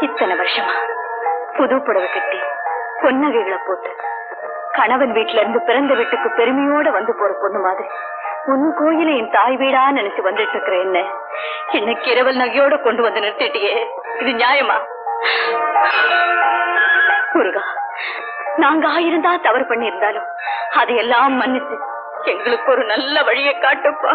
இத்தனை வருஷமா? புது புடவை கட்டி பொன்னகைகளை போட்டு கணவன் வீட்டுல இருந்து பிறந்த வீட்டுக்கு பெருமையோட வந்து போற பொண்ணு மாதிரி உன் கோயில என் தாய் வீடா நினைச்சு வந்துட்டு இருக்கிற என்ன என்ன கிரவல் நகையோட கொண்டு வந்து நிறுத்திட்டியே. இது நியாயமா? முருகா நாங்க ஆயிருந்தா தவறு பண்ணியிருந்தாலும் அதையெல்லாம் மன்னிச்சு எங்களுக்கு ஒரு நல்ல வழியை காட்டுப்பா.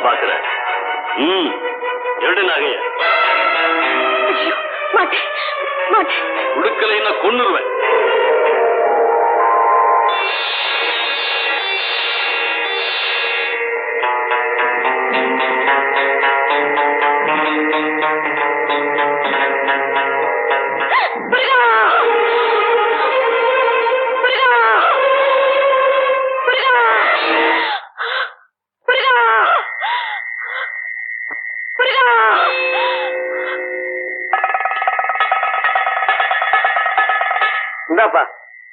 என்ன பாக்குற ம் எடு நகைய மாட்டேன் மாட்டேன். உடுக்கலைன்னா கொன்னுருவேன்.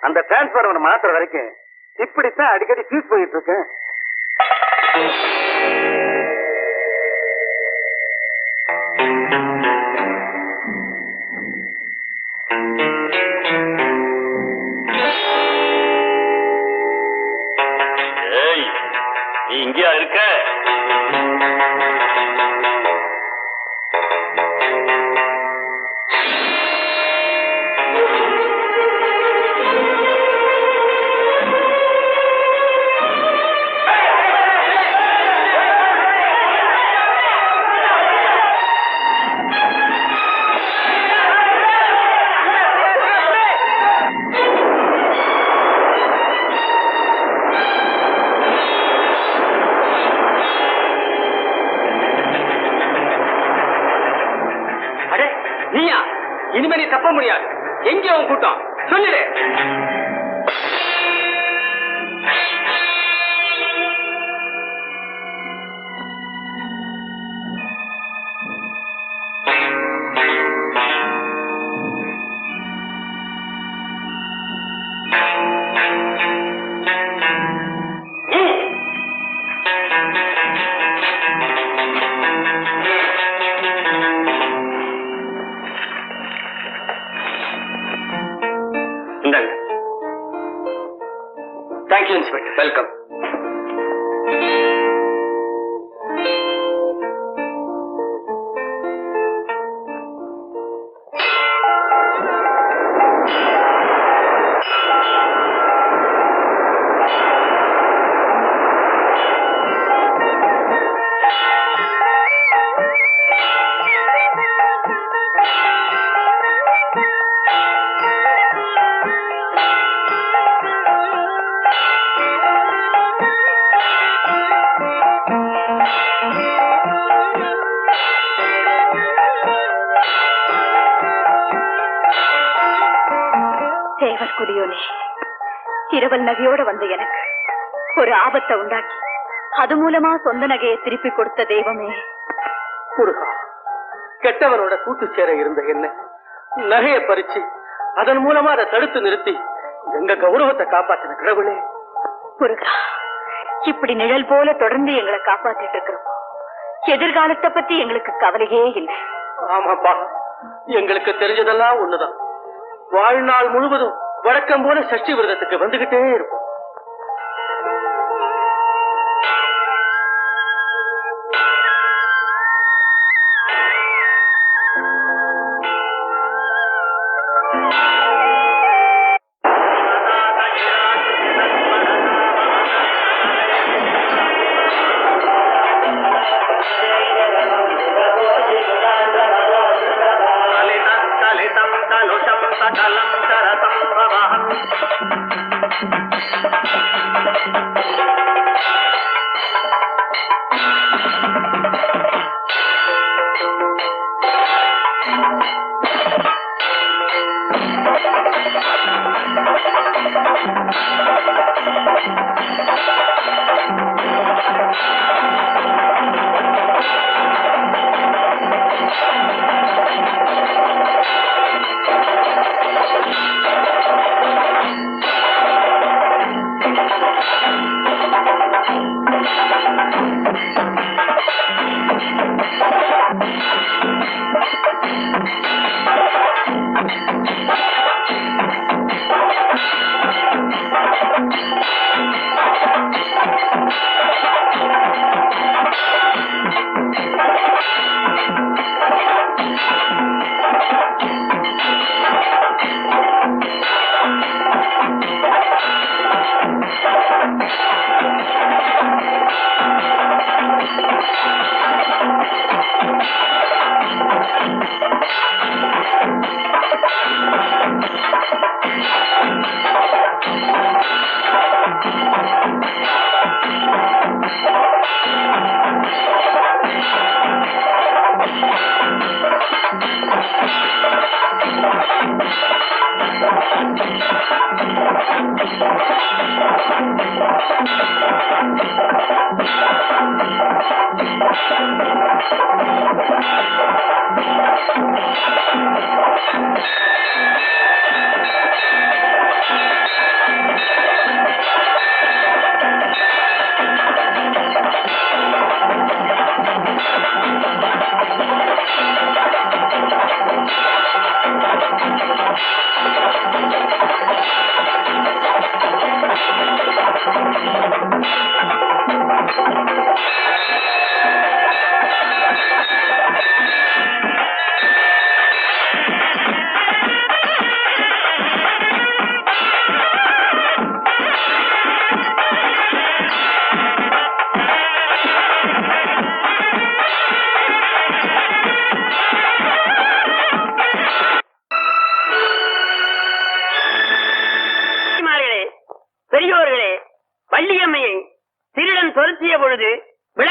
அந்த டிரான்ஸ்பார்மர் மாத்துற வரைக்கும் இப்படித்தான் அடிக்கடி ஃபியூஸ் போயிட்டு இருக்கேன் இனிமே நீ தப்ப முடியாது. எங்கே உன் கூட்டம்? சொல்லிடு. Thank you, Inspector. Welcome. தேவற்குடியோனே இரவல் நகையோட வந்த எனக்கு ஒரு ஆபத்தை உண்டாக்கி. அது மூலமா சொந்த நகையை திருப்பி கொடுத்த தெய்வமே. முருகா கெட்டவனோட கூட்டு சேர இருந்த என்ன? நகையை பறிச்சு அதன் மூலமா அதை தடுத்து நிறுத்தி எங்க கௌரவத்தை காப்பாத்தின கடவுளே. முருகா இப்படி நிழல் போல தொடர்ந்து எங்களை காப்பாத்திட்டு இருக்கிறோம். எதிர்காலத்தை பத்தி எங்களுக்கு கவலையே இல்லை. ஆமாப்பா எங்களுக்கு தெரிஞ்சதெல்லாம் ஒண்ணுதான். வாழ்நாள் முழுவதும் வழக்கம் போல சஷ்டி விரதத்துக்கு வந்துகிட்டே இருக்கும் Bye.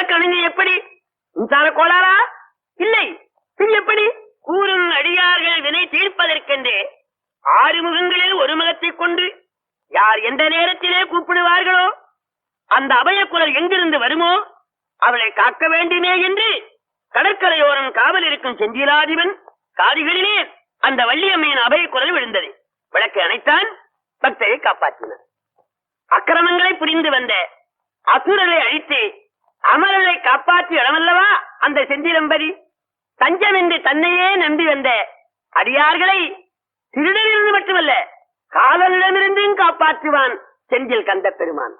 விளக்கணுங்க எப்படி? மின்சார கோளாரா இல்லை. பின் எப்படி? கூறும் அடியார்கள் வினை தீர்ப்பதற்கென்றே ஆறு முகங்களில் ஒரு முகத்தை கொண்டு யார் எந்த நேரத்திலே கூப்பிடுவார்களோ அந்த அபய குரல் எங்கிருந்து வருமோ அவளை காக்க வேண்டுமே என்று கடற்கரையோரம் காவல் இருக்கும் செந்திலாதிபன் காதிகளிலே அந்த வள்ளியம்மையின் அபய குரல் விழுந்தது. விளக்கை அணைத்தான் பக்தரை காப்பாற்றினார். அக்கிரமங்களை புரிந்து வந்த அசுரரை அழித்து அமரரை காப்பாற்றி இடமல்லவா அந்த செந்திலம்பதி. தஞ்சம் என்று தன்னையே நம்பி வந்த அடியார்களை திருடனிலிருந்து மட்டுமல்ல காதலிடமிருந்தும் காப்பாற்றுவான் செந்தில் கந்த பெருமான்